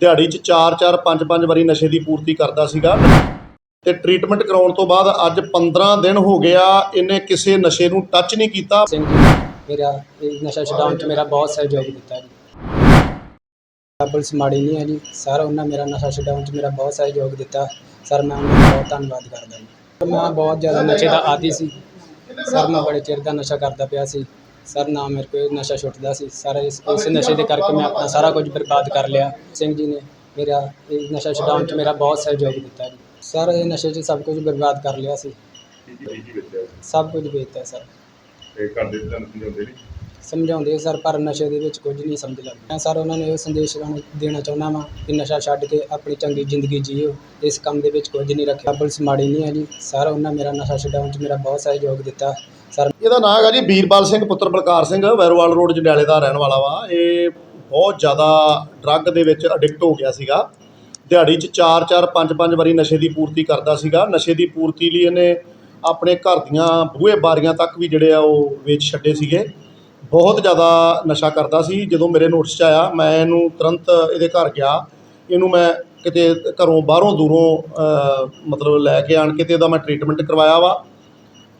ਦਿਹਾੜੀ 'ਚ 4-4 5-5 ਵਾਰੀ ਨਸ਼ੇ ਦੀ ਪੂਰਤੀ ਕਰਦਾ ਸੀਗਾ ਤੇ ਟ੍ਰੀਟਮੈਂਟ ਕਰਾਉਣ ਤੋਂ ਬਾਅਦ ਅੱਜ 15 ਦਿਨ ਹੋ ਗਿਆ, ਇਹਨੇ ਕਿਸੇ ਨਸ਼ੇ ਨੂੰ ਟੱਚ ਨਹੀਂ ਕੀਤਾ। ਸਿੰਘ ਜੀ, ਮੇਰਾ ਇਹ ਨਸ਼ਾ ਛਡਾਉਣ 'ਚ ਮੇਰਾ ਬਹੁਤ ਸਹਿਯੋਗ ਦਿੱਤਾ ਜੀ। ਪੁਲਿਸ ਮਾੜੀ ਨਹੀਂ ਹੈ ਜੀ, ਸਰ ਉਹਨਾਂ ਮੇਰਾ ਨਸ਼ਾ ਛਡਾਉਣ 'ਚ ਮੇਰਾ ਬਹੁਤ ਸਹਿਯੋਗ ਦਿੱਤਾ। ਸਰ, ਮੈਂ ਉਹਨਾਂ ਦਾ ਬਹੁਤ ਧੰਨਵਾਦ ਕਰਦਾ ਜੀ। ਮੈਂ ਬਹੁਤ ਜ਼ਿਆਦਾ ਨਸ਼ੇ ਦਾ ਆਦੀ ਸੀ। ਸਰ, ਮੈਂ ਬੜੇ ਚਿਰ ਦਾ ਨਸ਼ਾ ਕਰਦਾ ਪਿਆ ਸੀ। ਸਰ ਨਾ ਮੇਰੇ ਕੋਲ ਨਸ਼ਾ ਛੁੱਟਦਾ ਸੀ। ਸਰ ਇਸ ਇਸ ਨਸ਼ੇ ਦੇ ਕਰਕੇ ਮੈਂ ਆਪਣਾ ਸਾਰਾ ਕੁਝ ਬਰਬਾਦ ਕਰ ਲਿਆ। ਸਿੰਘ ਜੀ ਨੇ ਮੇਰਾ ਇਹ ਨਸ਼ਾ ਛਡਾਉਣ 'ਚ ਮੇਰਾ ਬਹੁਤ ਸਹਿਯੋਗ ਦਿੱਤਾ ਜੀ। ਸਰ ਇਹ ਨਸ਼ੇ 'ਚ ਸਭ ਕੁਝ ਬਰਬਾਦ ਕਰ ਲਿਆ ਸੀ। ਕੀ ਕੀ ਸਭ ਕੁਝ ਵੇਚਤਾ ਸਰ। ਤੇ ਘਰ ਦੇ ਤੁਹਾਨੂੰ ਸਮਝਾਉਂਦੇ ਨਹੀਂ ਸਮਝਾਉਂਦੇ ਸਰ, ਪਰ ਨਸ਼ੇ ਦੇ ਵਿੱਚ ਕੁਝ ਨਹੀਂ ਸਮਝ ਲੱਗਦਾ। ਮੈਂ ਸਰ, ਉਹਨਾਂ ਨੂੰ ਇਹ ਸੰਦੇਸ਼ ਉਹਨਾਂ ਦੇਣਾ ਚਾਹੁੰਦਾ ਵਾਂ ਕਿ ਨਸ਼ਾ ਛੱਡ ਕੇ ਆਪਣੀ ਚੰਗੀ ਜ਼ਿੰਦਗੀ ਜੀਓ। ਇਸ ਕੰਮ ਦੇ ਵਿੱਚ ਕੁਝ ਨਹੀਂ ਰੱਖਿਆ। ਪੁਲਿਸ ਮਾੜੀ ਨਹੀਂ ਹੈ ਜੀ ਸਰ, ਉਹਨਾਂ ਮੇਰਾ ਨਸ਼ਾ ਛਡਾਉਣ 'ਚ ਮੇਰਾ ਬਹੁਤ ਸਹਿਯੋਗ ਦਿੱਤਾ। ਸਰ, ਇਹਦਾ ਨਾਮ ਹੈਗਾ ਜੀ ਵੀਰਪਾਲ ਸਿੰਘ, ਪੁੱਤਰ ਬਲਕਾਰ ਸਿੰਘ, ਵੈਰੋਵਾਲ ਰੋਡ, ਜੰਡਿਆਲੇ ਦਾ ਰਹਿਣ ਵਾਲਾ ਵਾ। ਇਹ ਬਹੁਤ ਜ਼ਿਆਦਾ ਡਰੱਗ ਦੇ ਵਿੱਚ ਅਡਿਕਟ ਹੋ ਗਿਆ ਸੀਗਾ। ਦਿਹਾੜੀ 'ਚ 4-4 5-5 ਵਾਰੀ ਨਸ਼ੇ ਦੀ ਪੂਰਤੀ ਕਰਦਾ ਸੀਗਾ। ਨਸ਼ੇ ਦੀ ਪੂਰਤੀ ਲਈ ਇਹਨੇ ਆਪਣੇ ਘਰ ਦੀਆਂ ਬੂਹੇ ਬਾਰੀਆਂ ਤੱਕ ਵੀ ਜਿਹੜੇ ਆ ਉਹ ਵੇਚ ਛੱਡੇ ਸੀਗੇ। ਬਹੁਤ ਜ਼ਿਆਦਾ ਨਸ਼ਾ ਕਰਦਾ ਸੀ। ਜਦੋਂ ਮੇਰੇ ਨੋਟਿਸ 'ਚ ਆਇਆ ਮੈਂ ਇਹਨੂੰ ਤੁਰੰਤ ਇਹਦੇ ਘਰ ਗਿਆ। ਇਹਨੂੰ ਮੈਂ ਕਿਤੇ ਘਰੋਂ ਬਾਹਰੋਂ ਦੂਰੋਂ ਮਤਲਬ ਲੈ ਕੇ ਆਣ ਕੇ ਤੇ ਇਹਦਾ ਮੈਂ ਟ੍ਰੀਟਮੈਂਟ ਕਰਵਾਇਆ ਵਾ।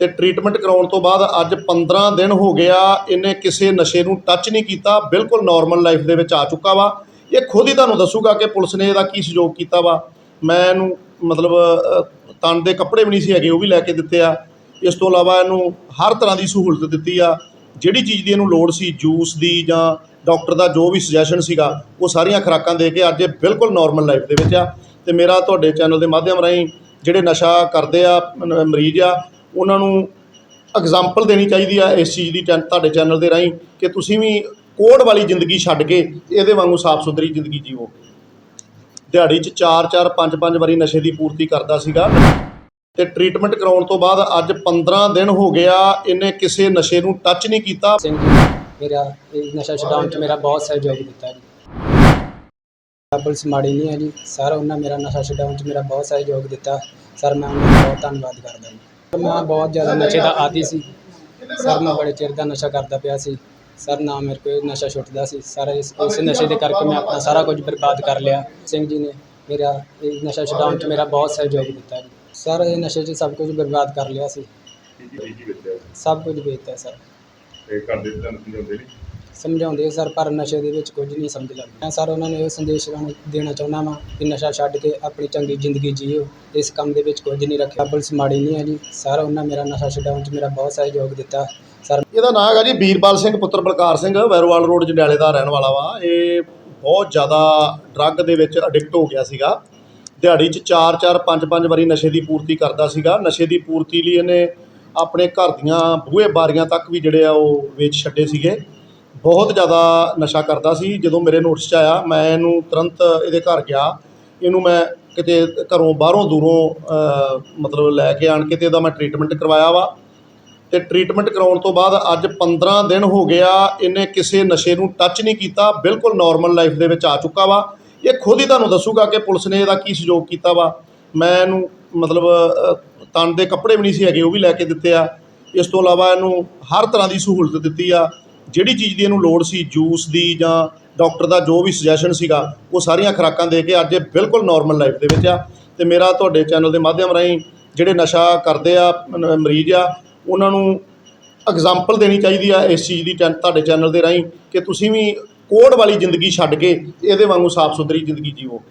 ਤੇ ਟ੍ਰੀਟਮੈਂਟ ਕਰਾਉਣ ਤੋਂ ਬਾਅਦ ਅੱਜ 15 ਦਿਨ ਹੋ ਗਿਆ ਇਹਨੇ ਕਿਸੇ ਨਸ਼ੇ ਨੂੰ ਟੱਚ ਨਹੀਂ ਕੀਤਾ। ਬਿਲਕੁਲ ਨਾਰਮਲ ਲਾਈਫ ਦੇ ਵਿੱਚ ਆ ਚੁੱਕਾ ਵਾ। ਇਹ ਖੁਦ ਹੀ ਤੁਹਾਨੂੰ ਦੱਸੂਗਾ ਕਿ ਪੁਲਿਸ ਨੇ ਇਹਦਾ ਕੀ ਸਹਿਯੋਗ ਕੀਤਾ ਵਾ। ਮੈਂ ਇਹਨੂੰ ਮਤਲਬ ਅ, ਤਨ ਦੇ ਕੱਪੜੇ ਵੀ ਨਹੀਂ ਸੀ ਹੈਗੇ ਉਹ ਵੀ ਲੈ ਕੇ ਦਿੱਤੇ ਆ। ਇਸ ਤੋਂ ਇਲਾਵਾ ਇਹਨੂੰ ਹਰ ਤਰ੍ਹਾਂ ਦੀ ਸਹੂਲਤ ਦਿੱਤੀ ਆ। ਜਿਹੜੀ ਚੀਜ਼ ਦੀ ਇਹਨੂੰ ਲੋੜ ਸੀ, ਜੂਸ ਦੀ ਜਾਂ ਡਾਕਟਰ ਦਾ ਜੋ ਵੀ ਸੁਜੈਸ਼ਨ ਸੀਗਾ, ਉਹ ਸਾਰੀਆਂ ਖੁਰਾਕਾਂ ਦੇ ਕੇ ਅੱਜ ਇਹ ਬਿਲਕੁਲ ਨਾਰਮਲ ਲਾਈਫ ਦੇ ਵਿੱਚ ਆ। ਤੇ ਮੇਰਾ ਤੁਹਾਡੇ ਚੈਨਲ ਦੇ ਮਾਧਿਅਮ ਰਾਹੀਂ ਜਿਹੜੇ ਨਸ਼ਾ ਕਰਦੇ ਆ ਮਰੀਜ਼ ਆ, ਉਹਨਾਂ ਨੂੰ ਐਗਜ਼ਾਮਪਲ ਦੇਣੀ ਚਾਹੀਦੀ ਆ ਇਸ ਚੀਜ਼ ਦੀ ਚੈਨ- ਤੁਹਾਡੇ ਚੈਨਲ ਦੇ ਰਾਹੀਂ ਕਿ ਤੁਸੀਂ ਵੀ ਕੋੜ ਵਾਲੀ ਜ਼ਿੰਦਗੀ ਛੱਡ ਕੇ ਇਹਦੇ ਵਾਂਗੂ ਸਾਫ਼ ਸੁਥਰੀ ਜ਼ਿੰਦਗੀ ਜੀਵੋ। ਦਿਹਾੜੀ 'ਚ 4-4 5-5 ਵਾਰੀ ਨਸ਼ੇ ਦੀ ਪੂਰਤੀ ਕਰਦਾ ਸੀਗਾ। ਤੇ ਟ੍ਰੀਟਮੈਂਟ ਕਰਾਉਣ ਤੋਂ ਬਾਅਦ ਅੱਜ 15 ਦਿਨ ਹੋ ਗਿਆ, ਇਹਨੇ ਕਿਸੇ ਨਸ਼ੇ ਨੂੰ ਟੱਚ ਨਹੀਂ ਕੀਤਾ। ਸਿੰਘ ਜੀ, ਮੇਰਾ ਇਹ ਨਸ਼ਾ ਛਡਾਉਣ 'ਚ ਮੇਰਾ ਬਹੁਤ ਸਹਿਯੋਗ ਦਿੱਤਾ ਜੀ। ਪੁਲਿਸ ਮਾੜੀ ਨਹੀਂ ਹੈ ਜੀ। ਸਰ, ਉਹਨਾਂ ਮੇਰਾ ਨਸ਼ਾ ਛਡਾਉਣ 'ਚ ਮੇਰਾ ਬਹੁਤ ਸਹਿਯੋਗ ਦਿੱਤਾ। ਸਰ, ਮੈਂ ਉਹਨਾਂ ਦਾ ਬਹੁਤ ਧੰਨਵਾਦ ਕਰਦਾ ਜੀ। ਸਰ, ਮੈਂ ਬਹੁਤ ਜ਼ਿਆਦਾ ਨਸ਼ੇ ਦਾ ਆਦੀ ਸੀ। ਸਰ, ਮੈਂ ਬੜੇ ਚਿਰ ਦਾ ਨਸ਼ਾ ਕਰਦਾ ਪਿਆ ਸੀ। ਸਰ, ਨਾ ਮੇਰੇ ਕੋਲ ਨਸ਼ਾ ਛੁੱਟਦਾ ਸੀ। ਸਰ, ਇਸ ਇਸ ਨਸ਼ੇ ਦੇ ਕਰਕੇ ਮੈਂ ਆਪਣਾ ਸਾਰਾ ਕੁਝ ਬਰਬਾਦ ਕਰ ਲਿਆ। ਸਿੰਘ ਜੀ ਨੇ ਮੇਰਾ ਇਹ ਨਸ਼ਾ ਛਡਾਉਣ 'ਚ ਮੇਰਾ ਬਹੁਤ ਸਹਿਯੋਗ ਦਿੱਤਾ ਜੀ। ਸਰ ਇਹ ਨਸ਼ੇ 'ਚ ਸਭ ਕੁਝ ਬਰਬਾਦ ਕਰ ਲਿਆ ਸੀ। ਕੀ ਕੀ ਕੀ ਵੇਚਿਆ ਸਭ ਕੁਝ ਵੇਚਤਾ ਸਰ। ਤੇ ਘਰ ਦੇ ਤੁਹਾਨੂੰ ਸਮਝਾਉਂਦੇ ਨਹੀਂ? ਸਮਝਾਉਂਦੇ ਸਰ ਪਰ ਨਸ਼ੇ ਦੇ ਵਿੱਚ ਕੁਝ ਨਹੀਂ ਸਮਝ ਲੱਗਦਾ। ਮੈਂ ਸਰ ਉਹਨਾਂ ਨੂੰ ਇਹ ਸੰਦੇਸ਼ ਦੇਣਾ ਚਾਹੁੰਦਾ ਵਾਂ ਕਿ ਨਸ਼ਾ ਛੱਡ ਕੇ ਆਪਣੀ ਚੰਗੀ ਜ਼ਿੰਦਗੀ ਜੀਓ। ਇਸ ਕੰਮ ਦੇ ਵਿੱਚ ਕੁਝ ਨਹੀਂ ਰੱਖਿਆ। ਪੁਲਿਸ ਮਾੜੀ ਨਹੀਂ ਹੈ ਜੀ। ਸਰ ਉਹਨਾਂ ਮੇਰਾ ਨਸ਼ਾ ਛਡਾਉਣ 'ਚ ਮੇਰਾ ਬਹੁਤ ਸਹਿਯੋਗ ਦਿੱਤਾ। ਸਰ ਇਹਦਾ ਨਾਮ ਹੈਗਾ ਜੀ ਵੀਰਪਾਲ ਸਿੰਘ ਪੁੱਤਰ ਬਲਕਾਰ ਸਿੰਘ। ਵੈਰੋਵਾਲ ਰੋਡ ਜੰਡਿਆਲੇ ਦਾ ਰਹਿਣ ਵਾਲਾ ਵਾ। ਇਹ ਬਹੁਤ ਜ਼ਿਆਦਾ ਡਰੱਗ ਦੇ ਵਿੱਚ ਐਡਿਕਟ ਹੋ ਗਿਆ ਸੀਗਾ। ਦਿਹਾੜੀ 'ਚ 4-4 5-5 ਵਾਰੀ ਨਸ਼ੇ ਦੀ ਪੂਰਤੀ ਕਰਦਾ ਸੀਗਾ। ਨਸ਼ੇ ਦੀ ਪੂਰਤੀ ਲਈ ਇਹਨੇ ਆਪਣੇ ਘਰ ਦੀਆਂ ਬੂਹੇ ਬਾਰੀਆਂ ਤੱਕ ਵੀ ਜਿਹੜੇ ਆ ਉਹ ਵੇਚ ਛੱਡੇ ਸੀਗੇ। ਬਹੁਤ ਜ਼ਿਆਦਾ ਨਸ਼ਾ ਕਰਦਾ ਸੀ। ਜਦੋਂ ਮੇਰੇ ਨੋਟਿਸ 'ਚ ਆਇਆ, ਮੈਂ ਇਹਨੂੰ ਤੁਰੰਤ ਇਹਦੇ ਘਰ ਗਿਆ। ਇਹਨੂੰ ਮੈਂ ਕਿਤੇ ਘਰੋਂ ਬਾਹਰੋਂ ਦੂਰੋਂ ਮਤਲਬ ਲੈ ਕੇ ਆਣ ਕੇ ਤੇ ਇਹਦਾ ਮੈਂ ਟ੍ਰੀਟਮੈਂਟ ਕਰਵਾਇਆ ਵਾ। ਤੇ ਟ੍ਰੀਟਮੈਂਟ ਕਰਾਉਣ ਤੋਂ ਬਾਅਦ ਅੱਜ 15 ਦਿਨ ਹੋ ਗਿਆ, ਇਹਨੇ ਕਿਸੇ ਨਸ਼ੇ ਨੂੰ ਟੱਚ ਨਹੀਂ ਕੀਤਾ। ਬਿਲਕੁਲ ਨਾਰਮਲ ਲਾਈਫ ਦੇ ਵਿੱਚ ਆ ਚੁੱਕਾ ਵਾ। ਇਹ ਖੁਦ ਹੀ ਤੁਹਾਨੂੰ ਦੱਸੂਗਾ ਕਿ ਪੁਲਿਸ ਨੇ ਇਹਦਾ ਕੀ ਸਹਿਯੋਗ ਕੀਤਾ ਵਾ। ਮੈਂ ਇਹਨੂੰ ਮਤਲਬ ਅ, ਤਨ ਦੇ ਕੱਪੜੇ ਵੀ ਨਹੀਂ ਸੀ ਹੈਗੇ ਉਹ ਵੀ ਲੈ ਕੇ ਦਿੱਤੇ ਆ। ਇਸ ਤੋਂ ਇਲਾਵਾ ਇਹਨੂੰ ਹਰ ਤਰ੍ਹਾਂ ਦੀ ਸਹੂਲਤ ਦਿੱਤੀ ਆ। ਜਿਹੜੀ ਚੀਜ਼ ਦੀ ਇਹਨੂੰ ਲੋੜ ਸੀ ਜੂਸ ਦੀ ਜਾਂ ਡਾਕਟਰ ਦਾ ਜੋ ਵੀ ਸੁਜੈਸ਼ਨ ਸੀਗਾ ਉਹ ਸਾਰੀਆਂ ਖੁਰਾਕਾਂ ਦੇ ਕੇ ਅੱਜ ਇਹ ਬਿਲਕੁਲ ਨਾਰਮਲ ਲਾਈਫ ਦੇ ਵਿੱਚ ਆ। ਤੇ ਮੇਰਾ ਤੁਹਾਡੇ ਚੈਨਲ ਦੇ ਮਾਧਿਅਮ ਰਾਹੀਂ ਜਿਹੜੇ ਨਸ਼ਾ ਕਰਦੇ ਆ ਮਰੀਜ਼ ਆ ਉਹਨਾਂ ਨੂੰ ਐਗਜ਼ਾਮਪਲ ਦੇਣੀ ਚਾਹੀਦੀ ਆ ਇਸ ਚੀਜ਼ ਦੀ ਚੈਨ- ਤੁਹਾਡੇ ਚੈਨਲ ਦੇ ਰਾਹੀਂ ਕਿ ਤੁਸੀਂ ਵੀ ਕੋੜ ਵਾਲੀ ਜ਼ਿੰਦਗੀ ਛੱਡ ਕੇ ਇਹਦੇ ਵਾਂਗੂ ਸਾਫ਼ ਸੁਥਰੀ ਜ਼ਿੰਦਗੀ ਜੀਵੋ